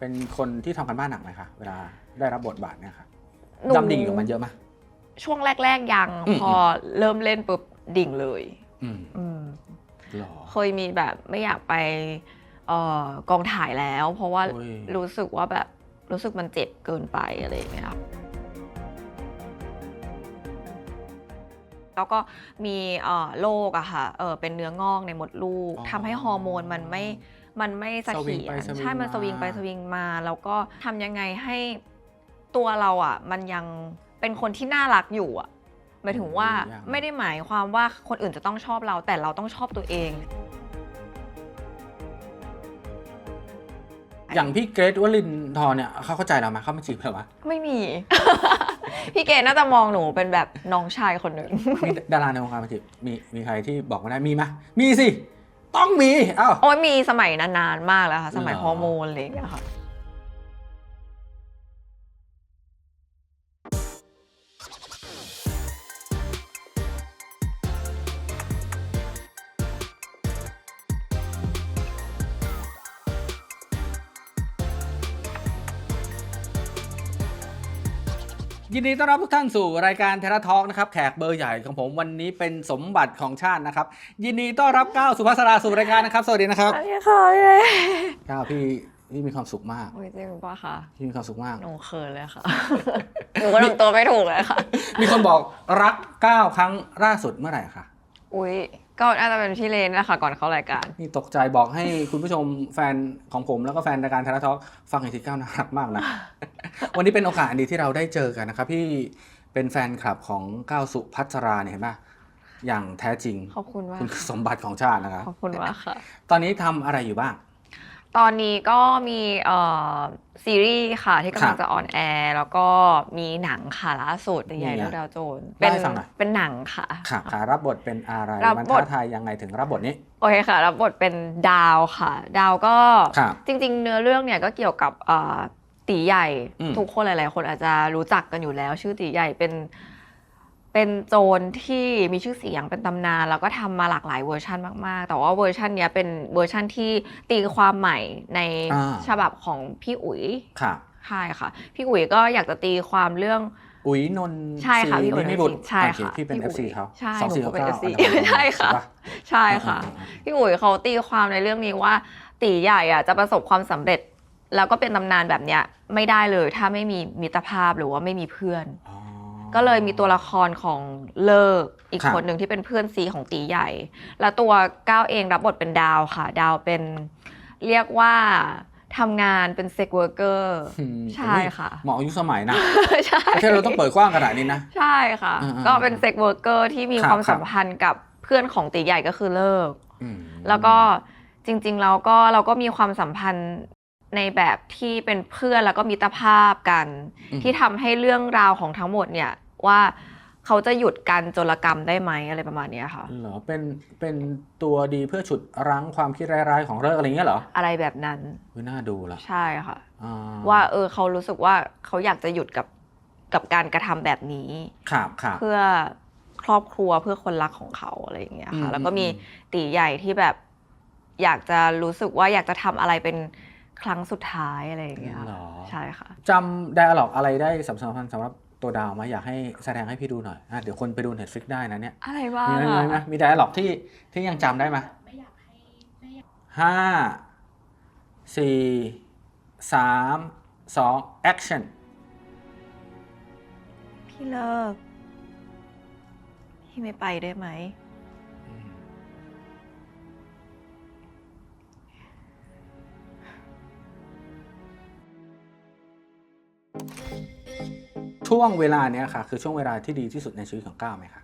เป็นคนที่ทำกันบ้านหนักไหมคะเวลาได้รับบทบาทเนี่ยค่ะหนู ดำดิ่งอยู่กับมันเยอะไหม ช่วงแรก ๆ ยังอืม พอเริ่มเล่นปุ๊บดิ่งเลยอืมอืมหรอเคยมีแบบไม่อยากไปเอ่อกองถ่ายแล้ว เพราะว่าโอ้ยรู้สึกว่าแบบรู้สึกมันเจ็บเกินไปอะไรอย่างเงี้ยครับแล้วก็มีเอ่อโรคอะค่ะเออเป็นเนื้องอกในมดลูกทำให้ฮอร์โมนมันไม่ มันไม่เสสวิงถียไปรสวิงใช่มันมา สวิงไปสวิงมา แล้วก็ทำยังไงให้ตัวเราอะมันยังเป็นคนที่น่ารักอยู่อะหมายถึงว่าไม่ได้หมายความว่าคนอื่นจะต้องชอบเรา แต่เราต้องชอบตัวเอง อย่างพี่เกรทวลินทร์เนี่ยเขาเข้าใจเราไหมเขาไม่จีบเราไหมไม่มี พี่เกดน่าจะมองหนูเป็นแบบน้องชายคนหนึ่ง มีดาราในวงการมาจีบมีมีใครที่บอกมาได้มีไหมมีสิ ต้องมี เอ้า โอ้ยมีสมัยนานๆมากแล้วค่ะ สมัยเหรอฮอร์โมนอะไรอย่างเงี้ยค่ะ ยินดีต้อนรับทุกท่านสู่รายการเทระทอกนะครับแขกเบอร์ใหญ่ของผมวันนี้เป็นสมบัติของชาตินะครับ ยินดีต้อนรับก้าวสุภาษราสู่รายการนะครับ สวัสดีนะครับสวัสดีค่ะพี่เก้าวพี่พี่มีความสุขมากโอ้ยจริงป่ะคะพี่มีความสุขมากหนูเขินเลยค่ะ หนูก็ทำตัวไม่ถูกเลยค่ะ มีคนบอกรักก้าวครั้งล่าสุดเมื่อไหร่คะอุ้ย ก็น่าจะเป็นพี่เลนนะคะก่อนเข้ารายการ นี่ตกใจบอกให้คุณผู้ชมแฟนของผมแล้วก็แฟนรายการเทระทอกฟังอีกทีก้าวน่ารักมากนะ วันนี้เป็นโอกาสอันดีที่เราได้เจอกันนะครับพี่เป็นแฟนคลับของก้าวสุพัชราเนี่ยเห็นปะอย่างแท้จริงขอบคุณมากคุณคือสมบัติของชาตินะครับขอบคุณมากค่ะ ตอนนี้ทำอะไรอยู่บ้าง ตอนนี้ก็มีเอ่อซีรีส์ค่ะที่กำลัครังบจะออนแอร์แล้วก็มีหนังค่ะล่าสุดใหญ่นี่ไงแล้วดาวโจนเล่าให้ฟังหน่อยเป็นหนังค่ะค่ะค่ะรับบทเป็นอะไรรับบทมันท้าทายยังไงถึงรับบทนี้โอเคค่ะ รับบทเป็นดาวค่ะ ดาวก็ครับจริง ๆ เนื้อเรื่องเนี่ยก็เกี่ยวกับเอ่อตีใหญ่อืมทุกคนหลาย ๆ คนอาจจะรู้จักกันอยู่แล้ว ชื่อตีใหญ่เป็น เป็นโจรที่มีชื่อเสียงเป็นตำนาน แล้วก็ทำมาหลากหลายเวอร์ชันมาก ๆ แต่ว่าเวอร์ชันเนี้ยเป็นเวอร์ชันที่ตีความใหม่ในอ่า ฉบับของพี่อุ๋ยค่ะ ใช่ค่ะ พี่อุ๋ยก็อยากจะตีความเรื่อง อุ๋ยนนท์ใช่ค่ะศรีพี่อุ๋ยนิมิบุตรใช่ค่ะโอเพี่เป็น พี่อุ๋ FC ยเขาใช่สองสี่หนูก็เป็นเก้า FC อันดับหนึ่งใช่ค่ะปใช่ค่ะอ่าอ่าอ่าพี่อุ๋ยเขาตีความในเรื่องนี้ว่า ตีใหญ่อะจะประสบความสำเร็จ แล้วก็เป็นตำนานแบบเนี้ยไม่ได้เลย ถ้าไม่มีมิตรภาพหรือว่าไม่มีเพื่อน อ๋อ ก็เลยมีตัวละครของเลิกอีกครับคนหนึ่งที่เป็นเพื่อนซีของตีใหญ่ แล้วตัวก้าวเองรับบทเป็นดาวค่ะ ดาวเป็นเรียกว่าทำงานเป็นเซ็กเวอร์เกอร์อืมใช่ค่ะเหมาะอายุสมัยนะใช่ไม่ใช่เราต้องเปิดกว้างขนาดนี้นะ ใช่ค่ะอ่าๆก็เป็นเซ็กเวอร์เกอร์ที่มีครับความครับสัมพันธ์กับเพื่อนของตีใหญ่ก็คือเลิกอืมแล้วก็จริงๆเราก็เราก็มีความสัมพันธ์ ในแบบที่เป็นเพื่อนแล้วก็มิตรภาพกันอืมที่ทำให้เรื่องราวของทั้งหมดเนี่ยว่าเขาจะหยุดการโจรกรรมได้ไหมอะไรประมาณเนี้ยค่ะเหรอเป็นเป็นตัวดีเพื่อฉุดรั้งความคิดร้ายๆของเลิกอะไรอย่างเงี้ยเหรออะไรแบบนั้นวิน่าดูละใช่ค่ะอ่ว่าเออเขารู้สึกว่าเขาอยากจะหยุดกับกับการกระทำแบบนี้ครับครับเพื่อครอบครัวเพื่อคนรักของเขาอะไรอย่างเงี้ยอืค่ะมแล้วก็มีอืมตีใหญ่ที่แบบ อยากจะรู้สึกว่าอยากจะทำอะไรเป็น ครั้งสุดท้ายอะไรอย่างเงี้ยเหรอ ใช่ค่ะจำไดอะล็อกอะไรได้สำคัญสำหรับตัวดาวไหมอยากให้แสดงให้พี่ดูหน่อยอะเดี๋ยวคนไปดู Netflix ได้นะเนี่ย อะไรบ้างมีไหมมีไหมมีไหมอะมีไดอะล็อกที่ที่ยังจำได้ไหมห้าสี่สามสอง action พี่เลิก พี่ไม่ไปได้ไหม ช่วงเวลาเนี้ยค่ะ คือช่วงเวลาที่ดีที่สุดในชีวิตของก้าวไหมคะ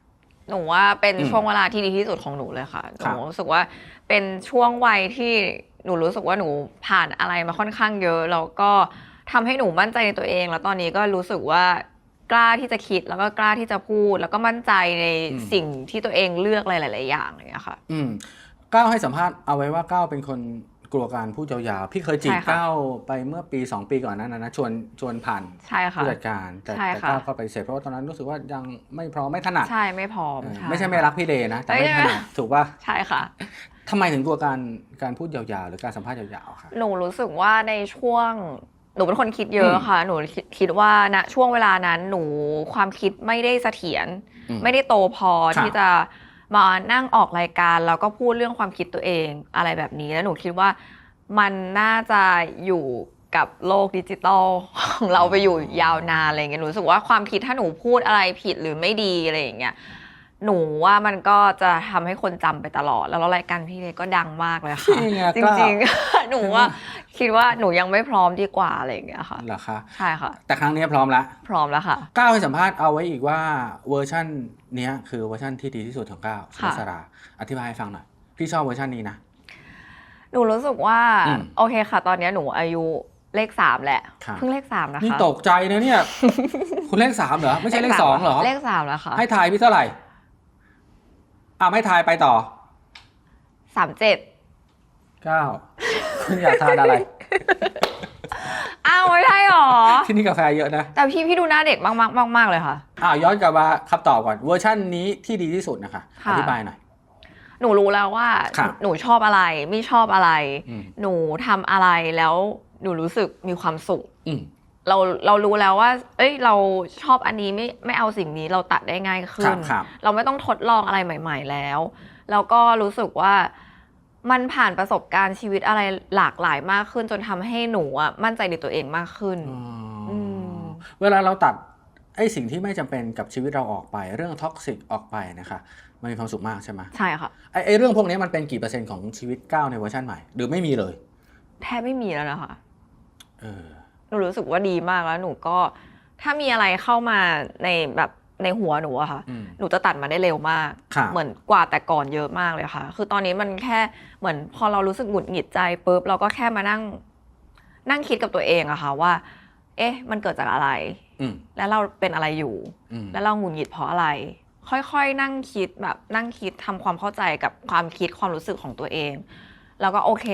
หนูว่าเป็นอืมช่วงเวลาที่ดีที่สุดของหนูเลยค่ะหครับนูรู้สึกว่าเป็นช่วงวัยที่หนูรู้สึกว่าหนูผ่านอะไรมาค่อนข้างเยอะแล้วก็ทำให้หนูมั่นใจในตัวเอง แล้วตอนนี้ก็รู้สึกว่ากล้าที่จะคิดแล้วก็กล้าที่จะพูด แล้วก็มั่นใจในสิ่งที่ตัวเองเลือกหลาย ๆ อย่างอย่างเงี้ยค่ะ อืมก้าวให้สัมภาษณ์เอาไว้ว่าก้าวเป็นคน กลัวการพูดยาวๆ พี่เคยจีบใช่ค่ะก้าวไปเมื่อปี 2 ปีก่อนหนั้นนะนะชวนชวนผ่านใช่ค่ะ ผู้จัดการ แต่ใช่แต่ค่ะ ก้าวก็ไปเสร็จเพราะว่าตอนนั้นรู้สึกว่ายังไม่พร้อมไม่ถนัดใช่ไม่พร้อมเออใช่ ไม่ใช่ไม่รักพี่เลนะ แต่ไม่เอ้ยถนัดถูกป่ะใช่ค่ะ ทำไมถึงกลัวการการพูดยาวๆ หรือการสัมภาษณ์ยาวๆคะหนูรู้สึกว่าในช่วงหนูเป็นคนคิดเยอะอืมค่ะ หนูคิดคิดว่าณช่วงเวลานั้นหนูความคิดไม่ได้เสถียรอืมไม่ได้โตพอครับ ที่จะ มานั่งออกรายการแล้วก็พูดเรื่องความคิดตัวเองอะไรแบบนี้แล้วหนูคิดว่ามันน่าจะอยู่กับโลกดิจิตอลของเราไปอยู่ยาวนานอะไรอย่างเงี้ยหนูรู้สึกว่าความคิดถ้าหนูพูดอะไรผิดหรือไม่ดีอะไรอย่างเงี้ย หนูว่ามันก็จะทำให้คนจำไปตลอด แล้วรายการพี่เล็กก็ดังมากเลยค่ะนี่ไงจก็ริงๆหนูว่าคิดว่าหนูยังไม่พร้อมดีกว่าอะไรอย่างเงี้ยค่ะเหรอคะใช่ค่ะ แต่ครั้งนี้พร้อมละพร้อมแล้วค่ะก้าวให้สัมภาษณ์เอาไว้อีกว่าเวอร์ชั่นเนี้ยคือเวอร์ชั่นที่ดีที่สุดของก้าวสุค่ะสราอธิบายให้ฟังหน่อยพี่ชอบเวอร์ชันนี้นะหนูรู้สึกว่าอืมโอเคค่ะ ตอนนี้หนูอายุเลขสามแหละครับเพิ่งเลขสามนะคะนี่ตกใจนะเนี่ย คุณเลขสามเหรอไม่ใช่เลขสองเหรอเลขสามแล้วค่ะให้ทายพี่เท่าไหร่ อ่าไม่ทายไปต่อสามเจ็ดเก้าคุณอยากทานอะไร อ้าวไม่ใช่หรอ ที่นี่กาแฟเยอะนะแต่พี่พี่ดูหน้าเด็กมากมากมากมากๆเลยค่ะ อ้าวย้อนกลับมาคำตอบก่อนเวอร์ชันนี้ที่ดีที่สุดนะคะค่ะ อธิบายหน่อย หนูรู้แล้วว่า ครับหนูชอบอะไรไม่ชอบอะไร อืม หนูทำอะไรแล้วหนูรู้สึกมีความสุข อืม เราเรารู้แล้วว่า เอ้ย เราชอบอันนี้ไม่ไม่เอาสิ่งนี้เราตัดได้ง่ายคขึ้รันบครับเราไม่ต้องทดลองอะไรใหม่ ๆ แล้ว แล้วก็รู้สึกว่ามันผ่านประสบการณ์ชีวิตอะไรหลากหลายมากขึ้น จนทำให้หนูอะมั่นใจในตัวเองมากขึ้นอ๋ออมเวลาเราตัดไอ้สิ่งที่ไม่จำเป็นกับชีวิตเราออกไป เรื่องท็อกซิกออกไปนะคะมันมีความสุขมากใช่ไหมใช่ค่ะ ไอ้ไอ้เรื่องพวกนี้มันเป็นกี่เปอร์เซ็นต์ของชีวิตก้าวในเวอร์ชันใหม่ หรือไม่มีเลย แทบไม่มีแล้วนะคะ เออห นูรู้สึกว่าดีมากแล้วหนูก็ถ้ามีอะไรเข้ามาในแบบในหัวหนูอะค่ะอืมหนูจะตัดมาได้เร็วมากครับเหมือนกว่าแต่ก่อนเยอะมากเลยค่ะ คือตอนนี้มันแค่เหมือนพอเรารู้สึกหงุดหงิดใจปุ๊บเราก็แค่มานั่ง นั่งคิดกับตัวเองอะค่ะว่า เอ๊ะ มันเกิดจากอะไรอืมแล้วเราเป็นอะไรอยู่อืมแล้วเราหงุดหงิดเพราะอะไร ค่อยๆ นั่งคิดแบบนั่งคิดทำความเข้าใจกับความคิดความรู้สึกของตัวเอง แล้วก็โอเค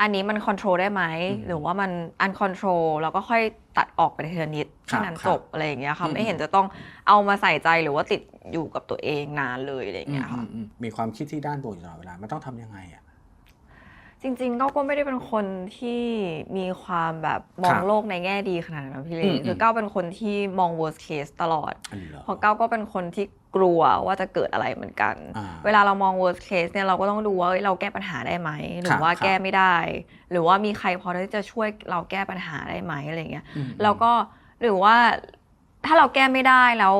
อันนี้มันควบคุมได้ไหมหรือว่ามันอันควบคุมแล้วก็ค่อยตัดออกไปทีละนิดแค่นั้นจบอะไรอย่างเงี้ยค่ะไม่เห็นจะต้องเอามาใส่ใจหรือว่าติดอยู่กับตัวเองนานเลยอะไรอย่างอืเงี้มยอืค่ะมอืมมีความคิดที่ด้านบวกอยู่ตลอดเวลามันต้องทำยังไงอะจริงๆก้าวก็ไม่ได้เป็นคนที่มีความแบบมอคงรับโลกในแง่ดีขนาดนั้นพี่เลอืมยคือก้าวเป็นคนที่มอง worst case ตลอดอันนี้เหรอเพราะก้าวก็เป็นคนที่ กลัวว่าจะเกิดอะไรเหมือนกันอ่าเวลาเรามอง worst case เนี่ยเราก็ต้องดูว่าเอ้ยเราแก้ปัญหาได้ไหม หรืครัอบว่าครับแก้ไม่ได้ หรือว่ามีใครพอที่จะช่วยเราแก้ปัญหาได้ไหมอะไรเงี้ยอืมแล้วก็หรือว่าถ้าเราแก้ไม่ได้แล้ว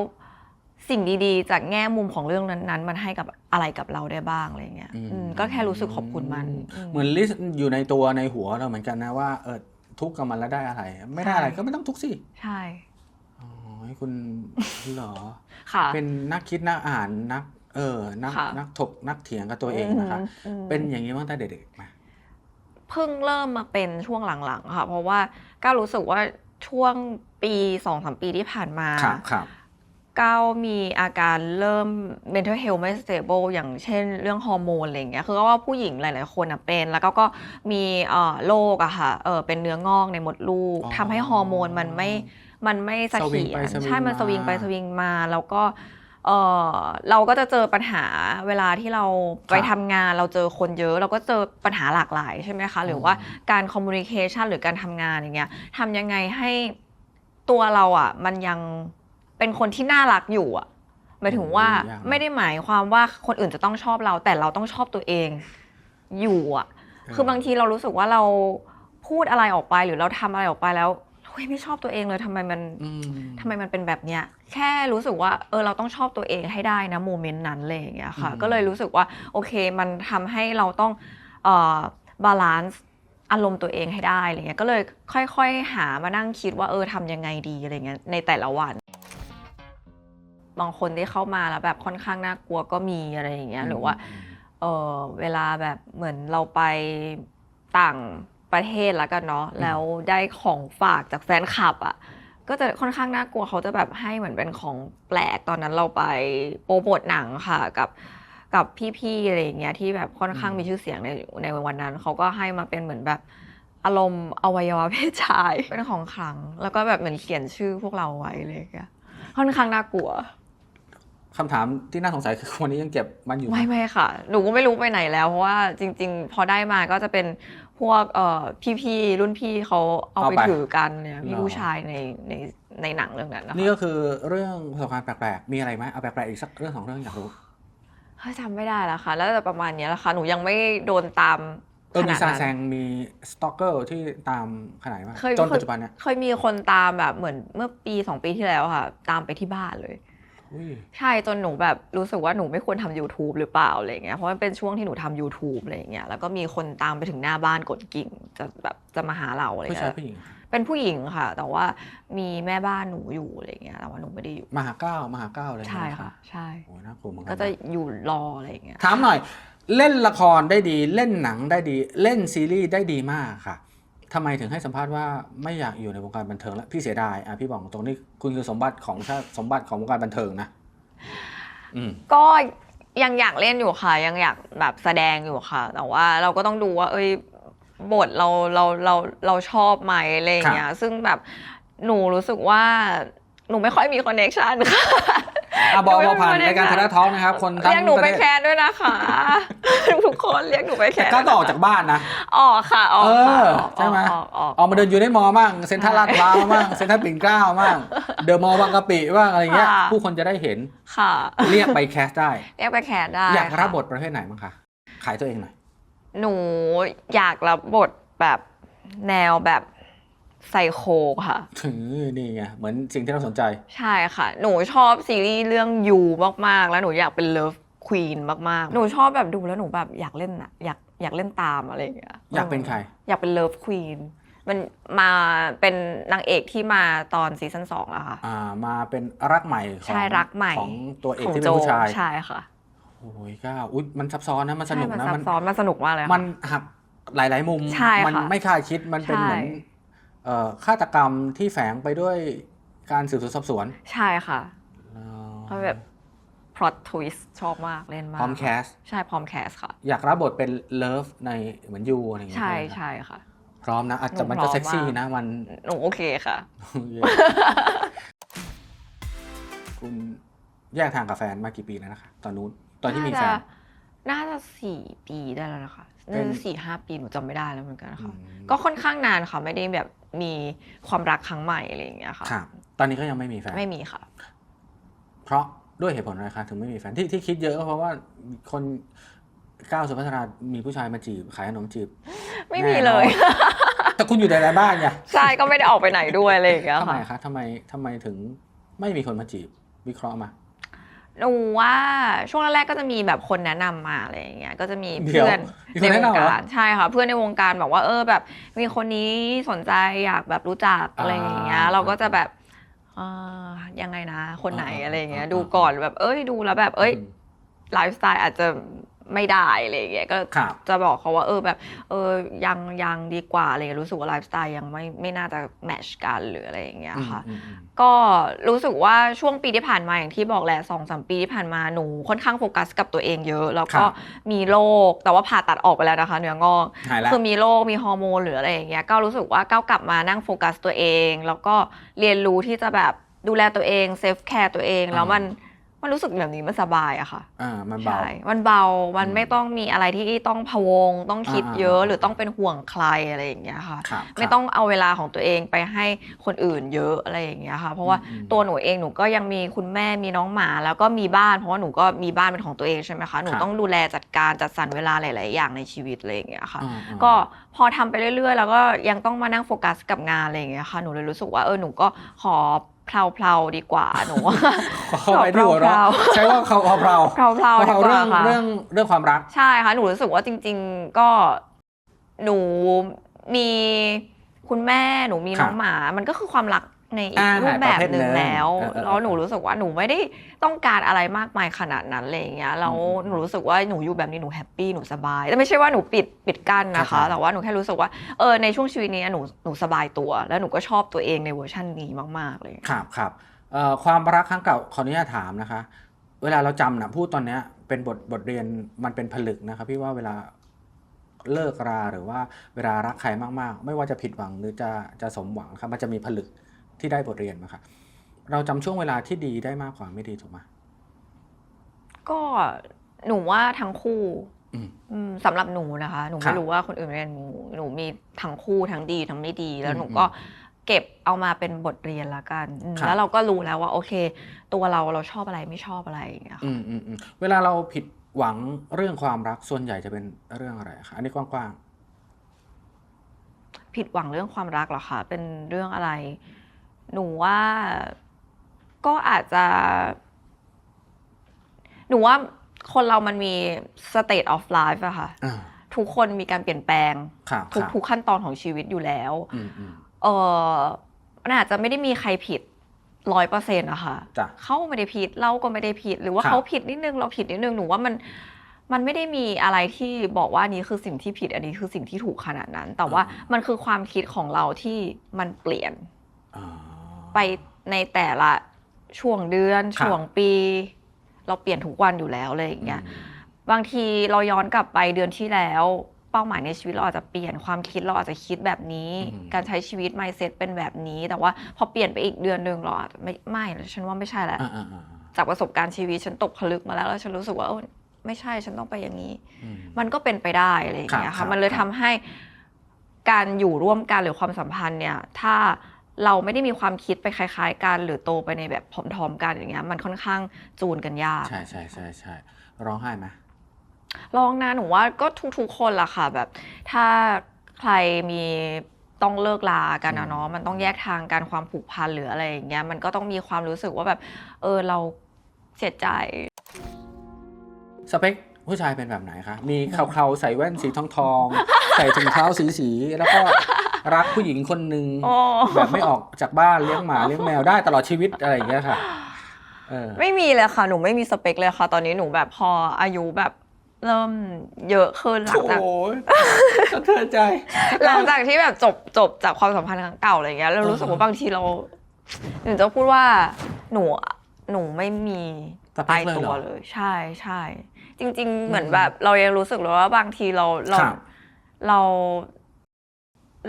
สิ่งดีๆ จากแง่มุมของเรื่องนั้นๆ มันให้กับอะไรกับเราได้บ้างอะไรเงี้ยอืมอืมก็แค่รู้สึกขอบคุณมันอืมเหมือนลิสต์อยู่ในตัวในหัวเราเหมือนกันนะว่าเออทุกข์กับมันแล้วได้อะไร ไม่ได้อะไรใช่ก็ไม่ต้องทุกข์สิใช่อ๋อ ให้คุณเหรอค่ะ เป็นนักคิดนักอ่านนัก เออนักค่ะ นักถกนักเถียงกับตัวเองนะคะอืมเป็นอย่างนี้ตั้งแต่เด็กๆไหมเพิ่งเริ่มมาเป็นช่วงหลังๆค่ะ เพราะว่าก้าวรู้สึกว่าช่วงปีสองสามปีที่ผ่านมา ครับครับก้าวมีอาการเริ่ม mental health ไม่ stable อย่างเช่นเรื่องฮอร์โมนอะไรอย่างเงี้ย คือก็ว่าผู้หญิงหลาย ๆ คนอะเป็น แล้วก็ก็มีเอ่อโรคอะค่ะเออเป็นเนื้องอกในมดลูกอ๋อทำให้ฮอร์โมนมันไม่ มันไม่เสสวิถีงยไปรสวิงใช่มันมาสวิงไปสวิงมาแล้วก็เออเราก็จะเจอปัญหาเวลาที่เราไปทำงานเราเจอคนเยอะ เราก็เจอปัญหาหลากหลายใช่ไหมคะ หรือว่าการคอมมูนิเคชันหรือการทำงานอย่างเงี้ยทำยังไงให้ตัวเราอะ มันยังเป็นคนที่น่ารักอยู่อะหมายถึงว่าโอ้ยากนะไม่ได้หมายความว่าคนอื่นจะต้องชอบเรา แต่เราต้องชอบตัวเองอยู่อะ คือบางทีเรารู้สึกว่าเราพูดอะไรออกไปหรือเราทำอะไรออกไปแล้ว เฮ้ยไม่ชอบตัวเองเลยทำไมมันอืมทำไมมันเป็นแบบเนี้ยแค่รู้สึกว่าเออเราต้องชอบตัวเองให้ได้นะโมเมนต์นั้นเลยอย่างเงี้ยค่ะอืมก็เลยรู้สึกว่าโอเคมันทำให้เราต้องเอ่อบาลานซ์อารมณ์ตัวเองให้ได้อะไรเงี้ยก็เลยค่อยๆ หามานั่งคิดว่าเออทำยังไงดีอะไรเงี้ยในแต่ละวัน บางคนที่เข้ามาแล้วแบบค่อนข้างน่ากลัวก็มีอะไรอย่างเงี้ยหรือว่าเออเวลาแบบเหมือนเราไปต่าง ประเทศแล้วกันเนาะอืมแล้วได้ของฝากจากแฟนคลับอะ่ะก็จะค่อนข้างน่ากลัวเขาจะแบบให้เหมือนเป็นของแปลกตอนนั้นเราไปโปรโมทหนังค่ะกับกับพี่ๆอะไรอย่างเงี้ยที่แบบค่อนข้างมีชื่อเสียงในในวันนั้นเขาก็ให้มาเป็นเหมือนแบบอารมณ์อวัยวะเพศชายเป็นของขลัง แล้วก็แบบเหมือนเขียนชื่อพวกเราไว้เลยอะค่อนข้างน่ากลัวคำถามที่น่าสงสัยคือวันนี้ยังเก็บมันอยู่ไหมไม่ไม่ค่ะ หนูก็ไม่รู้ไปไหนแล้วเพราะว่าจริง ๆ พอได้มาก็จะเป็น พวกเอ่อพี่ๆรุ่นพี่เขาเอาไปถือกันเนี่ยพี่ผู้ชายในในในหนังเรื่องนั้นนะคะนี่ก็คือเรื่องประสบการณ์แปลกๆมีอะไรไหมเอาแปลกๆอีกสักเรื่องสองเรื่องอยากรู้เฮ้ยจำไม่ได้แล้วค่ะ แล้วแต่ประมาณเนี้ยแหละค่ะ หนูยังไม่โดนตามเออขมีนาดซานั้นแซงมีสตอกเกอร์ที่ตามขนาดไหนบ้างเคยจนปัจจุบันเนี่ยเคยมีคนตามแบบเหมือนเมื่อปีสองปีที่แล้วค่ะ ตามไปที่บ้านเลยอุ้ย ใช่จนหนูแบบรู้สึกว่าหนูไม่ควรทำ YouTube หรือเปล่าอะไรเงี้ยเพราะมันเป็นช่วงที่หนูทำ YouTube อะไรเงี้ยแล้วก็มีคนตามไปถึงหน้าบ้านกดกิ่งจะแบบจะมาหาเราอะไรผู้ชายเงี้ยผู้หญิงเป็นผู้หญิงค่ะ แต่ว่ามีแม่บ้านหนูอยู่อะไรเงี้ยแต่ว่าหนูไม่ได้อยู่มหาเก้ามหาเก้าเลยใช่ค่ะ ใช่ โอ้ยน่ากลัวเหมือนกัก็นจะนะอยู่รออะไรเงี้ย ถามหน่อย เล่นละครได้ดี เล่นหนังได้ดี เล่นซีรีส์ได้ดีมากค่ะ ทำไมถึงให้สัมภาษณ์ว่าไม่อยากอยู่ในวงการบันเทิงแล้วพี่เสียดายอะพี่บอกตรงนี้คุณคือสมบัติของชาติสมบัติของวงการบันเทิงนะอืมก็ยังอยากเล่นอยู่ค่ะ ยังอยากแบบแสดงอยู่ค่ะ แต่ว่าเราก็ต้องดูว่า เอ้ยบทเราเราเราเราชอบไหมอะไรอย่างเงี้ยซึ่งแบบหนูรู้สึกว่าหนูไม่ค่อยมีคอนเน c ชันค่ะ อะบอกหนูบอกผ่านไม่รู้รายการได้ธไงนาท้องนะครับ คนทั้เรียกงหนูประไปเทศแคสด้วยนะคะทุกคนเรียกหนูไปแคแต่สก็ต้องออกจากบ้านนะออกค่ะออกเอค่ะอออกใช่ไหมออกออกออกมาเดินอยู่ในมอบ้างเซ็นทรัลลาดพร้าวบ้างเซ็นทรัลปิ่นเกล้าบ้างเดอะมอลล์บางกะปิบ้างอะไรเงี้ยค่ะผู้คนจะได้เห็นค่ะ เรียกไปแคสได้ เรียกไปแคสได้อยากรับค่ะบทประเภทไหนบ้างคะขายตัวเองหน่อยหนูอยากรับบทแบบแนวแบบ ไซโคค่ะถือนี่ไงเหมือนสิ่งที่เราสนใจ ใช่ค่ะ หนูชอบซีรีส์เรื่องยูมาก ๆ แล้วหนูอยากเป็นเลิฟควีนมาก ๆ หนูชอบแบบดูแล้วหนูแบบอยากเล่นอะอยากอยากเล่นตามอะไรอย่างเงี้ยอยากเป็นใคร อยากเป็นเลิฟควีนมันมาเป็นนางเอกที่มาตอนซีซั่นสองแล้วค่ะ อ่ามาเป็นรักใหม่ของใช่รักใหม่ ของตัวเอกของที่โจเป็นผู้ชายใช่ค่ะโอ้ยก้าวอุ้ยมันซับซ้อนนะมันสนุกใช่นะซัมับนซ้อนมันสนุกมากเลยค่ะมันหักหลาย ๆ มุมใช่ค่ะมัไม่คาดคิดมันเป็นใช่เหมือนเอ่อ ฆาตกรรมที่แฝงไปด้วยการสืบสวนสอบสวน ใช่ค่ะเอ่อเขาแบบ plot twist ชอบมากเล่นมากพร้อมแคสใช่พร้อมแคสค่ะ อยากรับบทเป็นเลิฟในเหมือนยูอะไรอย่างเงี้ยใช่ไหมครับใช่ค่ะ พร้อมนะอาจจะหนูมันก็พร้อมเซ็กซี่มากนะมันหนูโอเคค่ะ คุณแยกทางกับแฟนมากี่ปีแล้วนะคะ ตอนนู้นตอนที่มีแฟน น่าจะน่าจะสี่ปีได้แล้วนะคะเป็น่านจะสี่ห้าปีหนูจำไม่ได้แล้วเหมือนกันอืค่ะมก็ค่อนข้างนานค่ะไม่ได้แบบ มีความรักครั้งใหม่อะไรอย่างเงี้ยค่ะ ครับ ตอนนี้ก็ยังไม่มีแฟน ไม่มีค่ะ เพราะด้วยเหตุผลอะไรคะถึงไม่มีแฟนที่ที่คิดเยอะก็เพราะว่าคนก้าวสุภัทรามีผู้ชายมาจีบขายขนมจีบไม่มีเลยแต่คุณอยู่แต่ในบ้านไงใช่ก็ไม่ได้ออกไปไหนด้วยอะไรอย่างเงี้ยทำไมค่ะ คะทำไมทำไมถึงไม่มีคนมาจีบวิเคราะห์มา หนูว่าช่วงแรกๆก็จะมีแบบคนแนะนำมาอะไรอย่างเงี้ยก็จะมีเดี๋ยวเพื่อนมีคในนวแนะงนำเหรอการใช่ค่ะเพื่อนในวงการบอกว่าเออแบบ มีคนนี้สนใจอยากแบบรู้จักอะไรอย่างเงี้ยอ่าเราก็จะแบบเออยังไงนะ คนไหนอ่าอะไรอย่างเงี้ยอ่าดูก่อนแบบเอ้ยดูแล้วแบบ เอ้ยมไลฟ์สไตล์อาจจะ ไม่ได้อะไรอย่างเงี้ยก็ครับจะบอกเขาว่าเออแบบเออยังยังดีกว่าอะไรอย่างเงี้ยรู้สึกว่าไลฟ์สไตล์ยังไม่ไม่น่าจะแมทชกันหรืออะไรอย่างเงี้ยค่ะอืมอืมก็รู้สึกว่าช่วงปีที่ผ่านมาอย่างที่บอกแหละสองสามปีที่ผ่านมาหนูค่อนข้างโฟกัสกับตัวเองเยอะ แล้วก็ครับมีโรคแต่ว่าผ่าตัดออกไปแล้วนะคะเนื้องอกหายแล้วคือมีโรคมีฮอร์โมนหรืออะไรอย่างเงี้ยก็รู้สึกว่าก้าวกลับมานั่งโฟกัสตัวเอง แล้วก็เรียนรู้ที่จะแบบดูแลตัวเองเซฟแคร์ตัวเองแล้วมัน มันรู้สึกแบบนี้มันสบายอะค่ะอ่ามันเบา ใช่มันเบา มันอืมไม่ต้องมีอะไรที่ต้องพะวง ต้องคิดอ่าเยอะอ่าหรือต้องเป็นห่วงใครอะไรอย่างเงี้ยค่ะ ครับไม่ต้องเอาเวลาของตัวเองไปให้คนอื่นเยอะอะไรอย่างเงี้ยค่ะ เพราะว่าอืมตัวหนูเองหนูก็ยังมีคุณแม่มีน้องหมา แล้วก็มีบ้าน เพราะว่าหนูก็มีบ้านเป็นของตัวเองใช่ไหมคะ หนูครับ ต้องดูแลจัดการจัดสรรเวลาหลาย ๆ อย่างในชีวิตอะไรอย่างเงี้ยค่ะ อ่าอ่า ก็ พอทำไปเรื่อยๆ แล้วก็ยังต้องมานั่งโฟกัสกับงานอะไรอย่างเงี้ยค่ะหนูเลยรู้สึกว่าเออหนูก็ขอเพลาๆดีกว่าหนูว่าเข้าไปที่หัวเราะเผาๆใช้ว่าเขาเอาเราเพลาๆดีกเรื่ว่าองค่ะเรื่องเรื่องความรักใช่ค่ะหนูรู้สึกว่าจริง ๆก็หนูมีคุณแม่หนูมีครัน้บองหมา มันก็คือความรัก ในอีกอ่ารูปแบบหนึ่งประเภทหนึ่งแล้วเออเออแล้วหนูรู้สึกว่าหนูไม่ได้ต้องการอะไรมากมายขนาดนั้นอะไรอย่างเงี้ยแล้วอืมหนูรู้สึกว่าหนูอยู่แบบนี้หนูแฮปปี้หนูสบายแต่ไม่ใช่ว่าหนูปิดปิดกั้นนะครัคะบแต่ว่าหนูแค่รู้สึกว่าเออในช่วงชีวิตนี้หนูหนูสบายตัว แล้วหนูก็ชอบตัวเองในเวอร์ชันนี้มาก ๆ เลยครับครับเอ่อความรักครั้งเก่าขออนุญาตถามนะคะ เวลาเราจำนะพูดตอนเนี้ยเป็นบทบทเรียนมันเป็นผลึกนะครับพี่ว่าเวลาเลิกราหรือว่าเวลารักใครมากๆ ไม่ว่าจะผิดหวังหรือจะจะสมหวังครับมันจะมีผลึก ที่ได้บทเรียนมาครับเราจำช่วงเวลาที่ดีได้มากกว่าไม่ดีถูกไหมก็หนูว่าทั้งคู่อืมอืมสำหรับหนูนะคะ หนูครัไม่บรู้ว่าคนอื่นเรียนหนูหนูมีทั้งคู่ทั้งดีทั้งไม่ดี แล้วหนูอืมก็เก็บเอามาเป็นบทเรียนละกันอืมครับแล้วเราก็รู้แล้วว่า โอเค ตัวเราเราชอบอะไรไม่ชอบอะไรอย่างเงี้ยค่ะอืมอืมอืมเวลาเราผิดหวังเรื่องความรักส่วนใหญ่จะเป็นเรื่องอะไรคะอันนี้กว้างผิดหวังเรื่องความรักเหรอคะเป็นเรื่องอะไร หนูว่าก็อาจจะ หนูว่าคนเรามันมี state of life อะค่ะๆอ่า ทุกคนมีการเปลี่ยนแปลง ครับทุกครับทุกขั้นตอนของชีวิตอยู่แล้ว อืมอืม เออมันอาจจะไม่ได้มีใครผิดร้อยเปอร์เซ็นต์อะค่ะจ้ะเขาไม่ได้ผิดเราก็ไม่ได้ผิด หรือว่าครับ เขาผิดนิดนึงเราผิดนิดนึงหนูว่ามันมันไม่ได้มีอะไรที่บอกว่านี้คือสิ่งที่ผิด อันนี้คือสิ่งที่ถูกขนาดนั้น แต่ว่ามันคือความคิดของเราที่มันเปลี่ยน อ่า ไปในแต่ละช่วงเดือนครับช่วงปี เราเปลี่ยนทุกวันอยู่แล้วอะไรอย่างเงี้ยอืมบางทีเราย้อนกลับไปเดือนที่แล้ว เป้าหมายในชีวิตเราอาจจะเปลี่ยนความคิดเราอาจจะคิดแบบนี้อืมการใช้ชีวิต mindset เป็นแบบนี้ แต่ว่าพอเปลี่ยนไปอีกเดือนหนึ่งเราอาจจะไม่ไม่แล้วฉันว่าไม่ใช่แล้วอ่าอ่าอ่าจากประสบการณ์ชีวิตฉันตกผลึกมาแล้วแล้วฉันรู้สึกว่าเออไม่ใช่ฉันต้องไปอย่างนี้อืมมันก็เป็นไปได้อะไรอย่างเงี้ยครับครัค่ะบมันเลยครัทำบให้การอยู่ร่วมกันหรือความสัมพันธ์เนี่ย ถ้า เราไม่ได้มีความคิดไปคล้าย ๆ กันหรือโตไปในแบบพร้อมๆกันอย่างเงี้ยมันค่อนข้างจูนกันยาก ใช่ใช่ใช่ใช่ร้องไห้ไหมลองนะหนูว่าก็ทุกๆคนล่ะค่ะแบบ ถ้าใครมีต้องเลิกลากันอะเนาะมันต้องแยกทางกันความผูกพันหรืออะไรอย่างเงี้ยมันก็ต้องมีความรู้สึกว่าแบบ เออเราเสียใจ สเปคผู้ชายเป็นแบบไหนคะ มีเคราๆใส่แว่นสีทองทองๆใส่ถุงเท้าสีสีๆแล้วก็ รักผู้หญิงคนหนึ่งโอ้แบบไม่ออกจากบ้านเลี้ยงหมาเลี้ยงแมวได้ตลอดชีวิตอะไรอย่างเงี้ยค่ะ เออ ไม่มีเลยค่ะ หนูไม่มีสเปคเลยค่ะ ตอนนี้หนูแบบพออายุแบบเริ่มเยอะขึ้นหลังจากโอ้ยสะเทือนใจ หลังจากที่แบบจบจบจากความสัมพันธ์ครั้งเก่าอะไรเงี้ยเรารู้สึกว่าบางทีเราหนูจะพูดว่าหนูหนูไม่มีสเปตาคยเลยตัเหรวอเลย ใช่ใช่จริง ๆ เหมือนแบบเรายังรู้สึกเลยว่าบางทีเราเราครับ เรา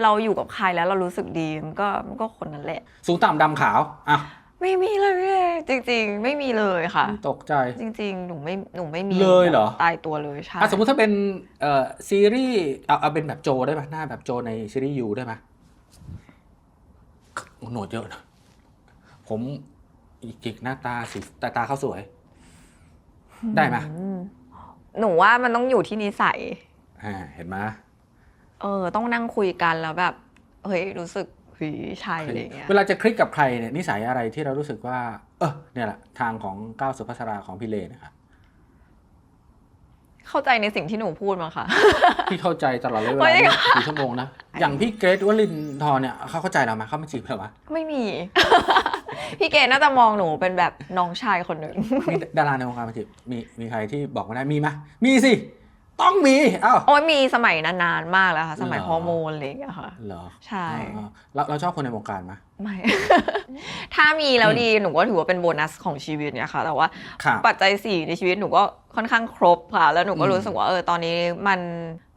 เราอยู่กับใครแล้วเรารู้สึกดีมันก็มันก็คนนั้นแหละ สูงต่ำดำขาวอะไม่มีเลยพี่เอจริง ๆ ไม่มีเลยค่ะ ตกใจ จริง ๆ หนูไม่หนูไม่มีเลยเหรอแบบตายตัวเลยใช่อะสมมติถ้าเป็นเอ่อซีรีส์เอาเอาเป็นแบบโจได้ไหมหน้าแบบโจในซีรีส์ยูได้ไหมโอ้โหหนวดเยอะนะผมอีกจิกหน้าตาสีตาตาเขาสวย ได้ไหมอืมหนูว่ามันต้องอยู่ที่นิสัย อ่าเห็นไหม เออต้องนั่งคุยกันแล้วแบบเฮ้ยรู้สึกเฮ้ยใช่อะไรเงี้ยเวลาจะคลิกกับใครเนี่ยนิสัยอะไรที่เรารู้สึกว่า เออเนี่ยแหละทางของก้าวสุภัสราของพี่เลนะครับเข้าใจในสิ่งที่หนูพูดมั้งค่ะ พี่เข้าใจตลอดเลยเวไม่ลาได้เนี่ยกี่ชั่วโมงนะ อย่างพี่เกรทวลินทร์เนี่ยเขาเข้าใจเราไหมเขาไม่จีบเราไหมไม่มี พี่เกดน่าจะมองหนูเป็นแบบน้องชายคนหนึ่งมีดาราในวงการมาจีบมีมีใครที่บอกมาได้มีไหมมีสิ ต้องมีเอ้าโอ้ยมีสมัยนานๆมากแล้วค่ะ สมัยเหรอฮอร์โมนอะไรอย่างเงี้ยค่ะ เหรอใช่อ่าเราเราชอบคนในวงการไหมไม่ ถ้ามีแล้วดีหนูก็ถือว่าเป็นโบนัสของชีวิตเนี่ยค่ะ แต่ว่าครับปัจจัยสี่ในชีวิตหนูก็ค่อนข้างครบค่ะ แล้วหนูก็อืมรู้สึกว่าเออตอนนี้มัน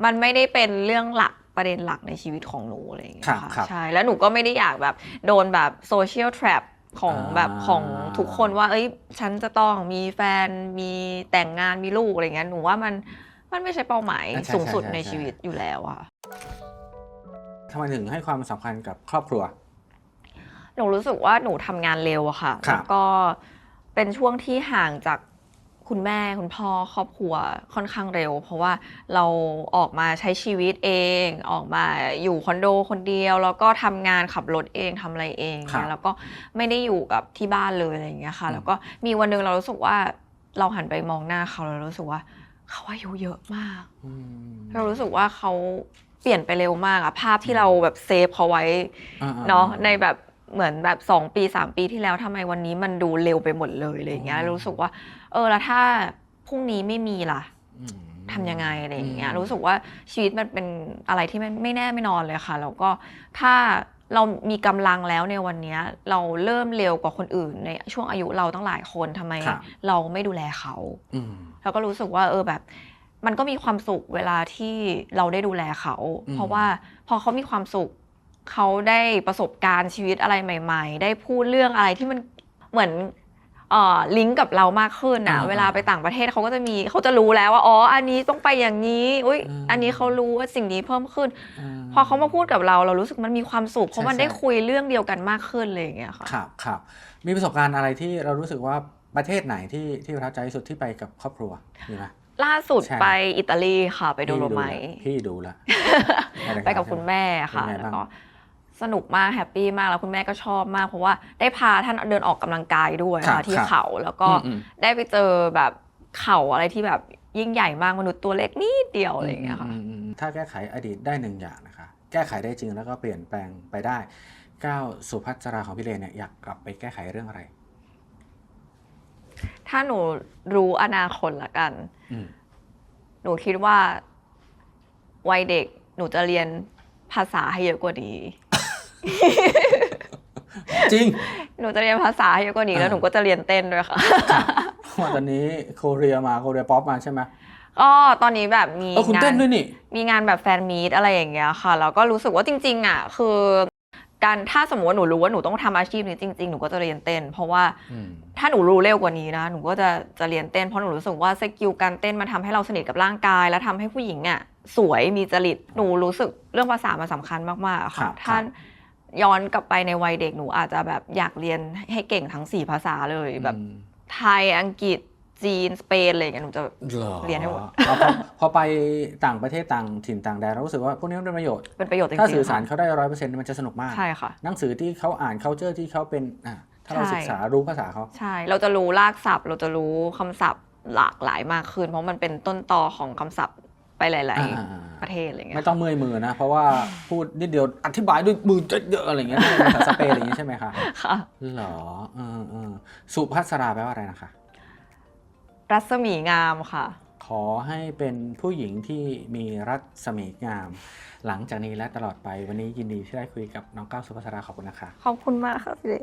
มันไม่ได้เป็นเรื่องหลักประเด็นหลักในชีวิตของหนูอะไรอย่างเงี้ยครับค่ะครับใช่แล้วหนูก็ไม่ได้อยากแบบโดนแบบโซเชียลทร p ของอ่าแบบของทุกคนว่า เอ้ย ฉันจะต้องมีแฟนมีแต่งงานมีลูกอะไรเงี้ยหนูว่ามัน มันไม่ใช่เป้าหมายอ่าใช่สูงสุดใช่ใช่ในชีวิตอยู่แล้วอะทำไมถึงให้ความสำคัญกับครอบครัว หนูรู้สึกว่าหนูทำงานเร็วอะค่ะครับแล้วก็เป็นช่วงที่ห่างจากคุณแม่คุณพ่อครอบครัวค่อนข้างเร็ว เพราะว่าเราออกมาใช้ชีวิตเอง ออกมาอยู่คอนโดคนเดียว แล้วก็ทำงานขับรถเองทำอะไรเองครับเนี่ยแล้วก็ไม่ได้อยู่กับที่บ้านเลยอะไรอย่างเงี้ยค่ะอืมแล้วก็มีวันหนึ่งเรารู้สึกว่าเราหันไปมองหน้าเขาแล้วรู้สึกว่า เขาอายุเยอะมากอืมเรารู้สึกว่าเขาเปลี่ยนไปเร็วมากอะภาพที่เราแบบเซฟเขาไว้อ่าๆเนาะในแบบเหมือนแบบสองปีสามปีที่แล้วทำไมวันนี้มันดูเร็วไปหมดเลยอะไรอย่างเงี้ยอืมรู้สึกว่า เออแล้วถ้าพรุ่งนี้ไม่มีล่ะอืมทำยังไงอะไรอย่างเงี้ยอืมรู้สึกว่าชีวิตมันเป็นอะไรที่ไม่ไม่แน่ไม่นอนเลยค่ะ แล้วก็ถ้า เรามีกำลังแล้วในวันเนี้ยเราเริ่มเร็วกว่าคนอื่น ในช่วงอายุเราตั้งหลายคนทำไมครับเราไม่ดูแลเขาอืมแล้วก็รู้สึกว่า เออแบบ มันก็มีความสุขเวลาที่เราได้ดูแลเขาอืมเพราะว่าพอเขามีความสุขเขาได้ประสบการณ์ชีวิตอะไรใหม่ ๆ ได้พูดเรื่องอะไรที่มันเหมือนเอ่อ ลิงก์กับเรามากขึ้นอะอ่าเวลาไปต่างประเทศเขาก็จะมีเขาจะรู้แล้วว่าอ๋ออันนี้ต้องไปอย่างนี้อุ้ยอืมอันนี้เขารู้ว่าสิ่งนี้เพิ่มขึ้นมพอเขามาพูดกับเราเรารู้สึกมันมีความสุขเพราะมันใช่ได้ใช่คุยเรื่องเดียวกันมากขึ้นเลยอย่างเงี้ยค่ะครับครับมีประสบการณ์อะไรที่เรารู้สึกว่าประเทศไหนที่ที่ประทับใจที่สุดที่ไปกับครอบครัวมีไหมล่าสุดใช่ไปอิตาลีค่ะไปโดโลไมพี่ดูแล้วไปกับคุณแม่ค่ะเป็นไงแล้วบ้างก็ สนุกมากแฮปปี้มากแล้วคุณแม่ก็ชอบมาก เพราะว่าได้พาท่านเดินออกกำลังกายด้วยครับค่ะที่ครับเขาแล้วก็อืมได้ไปเจอแบบเขาอะไรที่แบบยิ่งใหญ่มากมนุษย์ตัวเล็กนิดเดียวอะไรอย่างเงี้ยค่ะอืมอืมอืมถ้าแก้ไขอดีตได้หนึ่งอย่างนะคะ แก้ไขได้จริงแล้วก็เปลี่ยนแปลงไปได้ก้าวสุภัสราของพี่เลนเนี่ยอยากกลับไปแก้ไขเรื่องอะไร ถ้าหนูรู้อนาคตละกันอืมหนูคิดว่าวัยเด็กหนูจะเรียนภาษาให้เยอะกว่านี้ จริง หนูจะเรียนภาษาให้เยอะกว่านี้อ่าแล้วหนูก็จะเรียนเต้นด้วยค่ะว่าตอนนี้โคเรียมาโคเรียป๊อปมาใช่ไหมก็ตอนนี้แบบมีเออคุณงาเต้นนด้วยนี่มีงานแบบแฟนมีตอะไรอย่างเงี้ยค่ะแล้วก็รู้สึกว่าจริง ๆ อะ คือการถ้าสมมติว่าหนูรู้ว่าหนูต้องทำอาชีพนี้จริง ๆ หนูก็จะเรียนเต้น เพราะว่าอืมถ้าหนูรู้เร็วกว่านี้นะหนูก็จะจะเรียนเต้นเพราะหนูรู้สึกว่าสกิลการเต้นมันทำให้เราสนิทกับร่างกาย และทำให้ผู้หญิงอะสวยมีจริตหนูรู้สึกเรื่องภาษามันสำคัญมากๆอะครัค่ะบถ้า ย้อนกลับไปในวัยเด็กหนูอาจจะแบบอยากเรียนให้เก่งทั้งสี่ภาษาเลยแบบอืมไทยอังกฤษจีน สเปนอะไรอย่างเงี้ยหนูจะหรอเรียนให้หมดพอพอพอไปต่างประเทศต่างถิ่นต่างแดนเรารู้สึกว่าพวกนี้มันเป็นประโยชน์เป็นประโยชน์จริงๆถ้าสื่อสารค่ะเขาได้ร้อยเปอร์เซ็นต์มันจะสนุกมากใช่ค่ะหนังสือที่เขาอ่าน culture ที่เขาเป็นอะถ้าเราใช่ศึกษารู้ภาษาเขาใช่ เราจะรู้รากศัพท์ เราจะรู้คำศัพท์หลากหลายมากขึ้น เพราะมันเป็นต้นตอของคำศัพท์ ไปหลายอ่าๆประเทศอะไรเงี้ไม่ยต้องเมื่อยมือนะ เพราะว่าพูดนิดเดียวอธิบายด้วยมือเยอะๆอะไรอย่างเงี้ยภาษาสเปนอะไรอย่างเงี้ยใช่ไหมคะค่ะเหรอเออเออสุภัสราแปลว่าอะไรนะคะ รัศมีงามค่ะ ขอให้เป็นผู้หญิงที่มีรัศมีงาม หลังจากนี้และตลอดไปวันนี้ยินดีที่ได้คุยกับน้องก้าวสุภัสราขอบคุณนะคะ ขอบคุณมากค่ะพี่เด